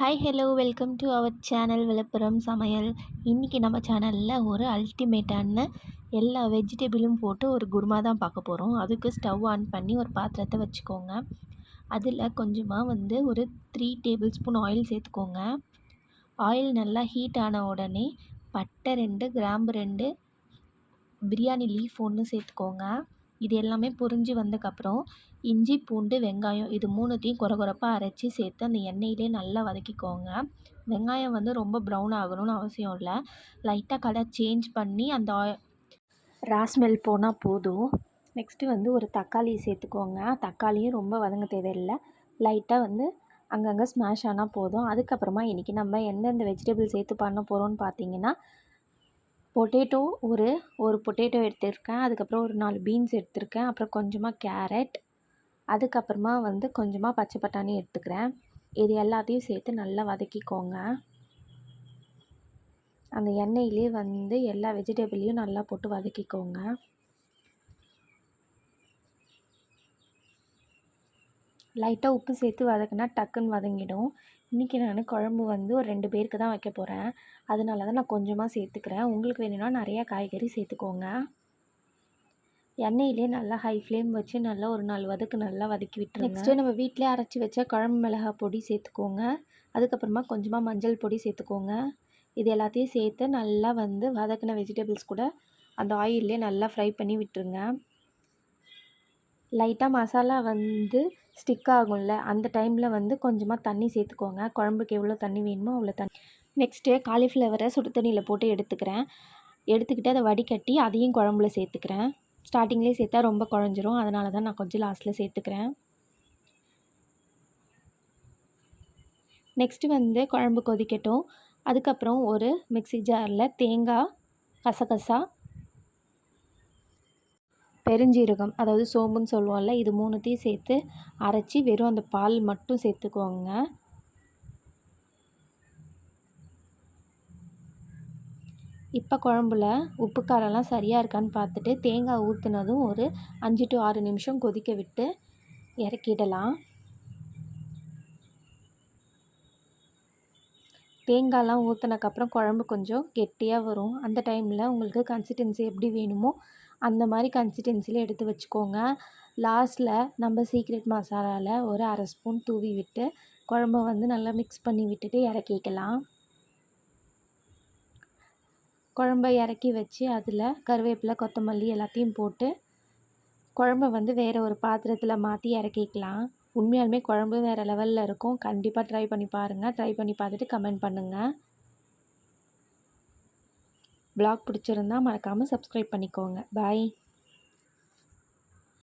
Hi hello welcome to our channel Villupuram சமையல். இன்றைக்கி நம்ம சேனலில் ஒரு அல்டிமேட்டான எல்லா வெஜிடபிளும் போட்டு ஒரு குருமா தான் பார்க்க போகிறோம் அதுக்கு ஸ்டவ் ஆன் பண்ணி ஒரு பாத்திரத்தை வச்சுக்கோங்க. அதில் கொஞ்சமாக வந்து ஒரு த்ரீ டேபிள் ஸ்பூன் ஆயில் சேர்த்துக்கோங்க. ஆயில் நல்லா ஹீட் ஆன உடனே பட்டை ரெண்டு கிராம்பு ரெண்டு பிரியாணி லீஃப் ஒன்று சேர்த்துக்கோங்க. இது எல்லாமே புரிஞ்சு வந்ததுக்கப்புறம் இஞ்சி பூண்டு வெங்காயம் இது மூணுத்தையும் குறை குறைப்பாக அரைச்சி சேர்த்து அந்த எண்ணெயிலே நல்லா வதக்கிக்கோங்க. வெங்காயம் வந்து ரொம்ப ப்ரௌன் ஆகணும்னு அவசியம் இல்லை. லைட்டாக கலர் சேஞ்ச் பண்ணி அந்த ராஸ்மெல் போனால் போதும். நெக்ஸ்ட்டு வந்து ஒரு தக்காளி சேர்த்துக்கோங்க. தக்காளியும் ரொம்ப வதங்க தேவையில்லை. லைட்டாக வந்து அங்கங்கே ஸ்மாஷ் ஆனால் போதும். அதுக்கப்புறமா இன்றைக்கி நம்ம எந்தெந்த வெஜிடபிள் சேர்த்து பண்ண போகிறோம்னு பார்த்தீங்கன்னா பொட்டேட்டோ ஒரு ஒரு பொட்டேட்டோ எடுத்திருக்கேன். அதுக்கப்புறம் ஒரு நாலு பீன்ஸ் எடுத்திருக்கேன். அப்புறம் கொஞ்சமாக கேரட் அதுக்கப்புறமா வந்து கொஞ்சமாக பச்சை பட்டாணி எடுத்துக்கிறேன். இது எல்லாத்தையும் சேர்த்து நல்லா வதக்கிக்கோங்க. அந்த எண்ணெயிலே வந்து எல்லா வெஜிடபிளையும் நல்லா போட்டு வதக்கிக்கோங்க. லைட்டாக உப்பு சேர்த்து வதக்குனா டக்குன்னு வதங்கிடும். இன்றைக்கி நான் குழம்பு வந்து ஒரு ரெண்டு பேருக்கு தான் வைக்க போகிறேன் அதனால தான் நான் கொஞ்சமாக சேர்த்துக்கிறேன். உங்களுக்கு வேணும்னா நிறையா காய்கறி சேர்த்துக்கோங்க. எண்ணெயிலே நல்லா ஹை ஃப்ளேம் வச்சு நல்லா ஒரு நாலு வதக்கு நல்லா வதக்கி விட்டுருங்க. நெக்ஸ்ட்டு நம்ம வீட்டிலே அரைச்சி வச்ச குழம்பு மிளகா பொடி சேர்த்துக்கோங்க. அதுக்கப்புறமா கொஞ்சமாக மஞ்சள் பொடி சேர்த்துக்கோங்க. இது எல்லாத்தையும் சேர்த்து நல்லா வந்து வதக்கின வெஜிடபிள்ஸ் கூட அந்த ஆயிலே நல்லா ஃப்ரை பண்ணி விட்டுருங்க. லைட்டாக மசாலா வந்து ஸ்டிக் ஆகும்ல அந்த டைமில் வந்து கொஞ்சமாக தண்ணி சேர்த்துக்கோங்க. குழம்புக்கு எவ்வளோ தண்ணி வேணுமோ அவ்வளோ தண்ணி. நெக்ஸ்ட்டு காலிஃப்ளவரை சுடு தண்ணியில் போட்டு எடுத்துக்கிறேன். எடுத்துக்கிட்டு அதை வடிகட்டி அதையும் குழம்புல சேர்த்துக்கிறேன். ஸ்டார்டிங்லேயே சேர்த்தா ரொம்ப குழஞ்சிரும். அதனால தான் நான் கொஞ்சம் லாஸ்ட்டில் சேர்த்துக்கிறேன். நெக்ஸ்ட்டு வந்து குழம்பு கொதிக்கட்டும். அதுக்கப்புறம் ஒரு மிக்சி ஜாரில் தேங்காய் கசகசா பெருஞ்சீரகம் அதாவது சோம்புன்னு சொல்லுவோம்ல இது மூணுத்தையும் சேர்த்து அரைச்சி வெறும் அந்த பால் மட்டும் சேர்த்துக்கோங்க. இப்போ குழம்புல உப்பு காரம்லாம் சரியாக இருக்கான்னு பார்த்துட்டு தேங்காய் ஊற்றுனதும் ஒரு அஞ்சு டு ஆறு நிமிஷம் கொதிக்க விட்டு இறக்கிடலாம். தேங்காய்லாம் ஊற்றினக்கப்புறம் குழம்பு கொஞ்சம் கெட்டியாக வரும். அந்த டைமில் உங்களுக்கு கன்சிஸ்டன்சி எப்படி வேணுமோ அந்த மாதிரி கன்சிஸ்டன்சியில் எடுத்து வச்சுக்கோங்க. லாஸ்ட்டில் நம்ம சீக்ரெட் மசாலாவில் ஒரு அரை ஸ்பூன் தூவி விட்டு குழம்ப வந்து நல்லா மிக்ஸ் பண்ணி விட்டுட்டு இறக்கிக்கலாம். குழம்ப இறக்கி வச்சு அதில் கருவேப்பிலை கொத்தமல்லி எல்லாத்தையும் போட்டு குழம்ப வந்து வேறு ஒரு பாத்திரத்தில் மாற்றி இறக்கிக்கலாம். உண்மையாலுமே குழம்பு வேறு லெவலில் இருக்கும். கண்டிப்பாக ட்ரை பண்ணி பாருங்கள் ட்ரை பண்ணி பார்த்துட்டு கமெண்ட் பண்ணுங்கள் ப்ளாக் பிடிச்சிருந்தா மறக்காமல் சப்ஸ்கிரைப் பண்ணிக்கோங்க. பாய்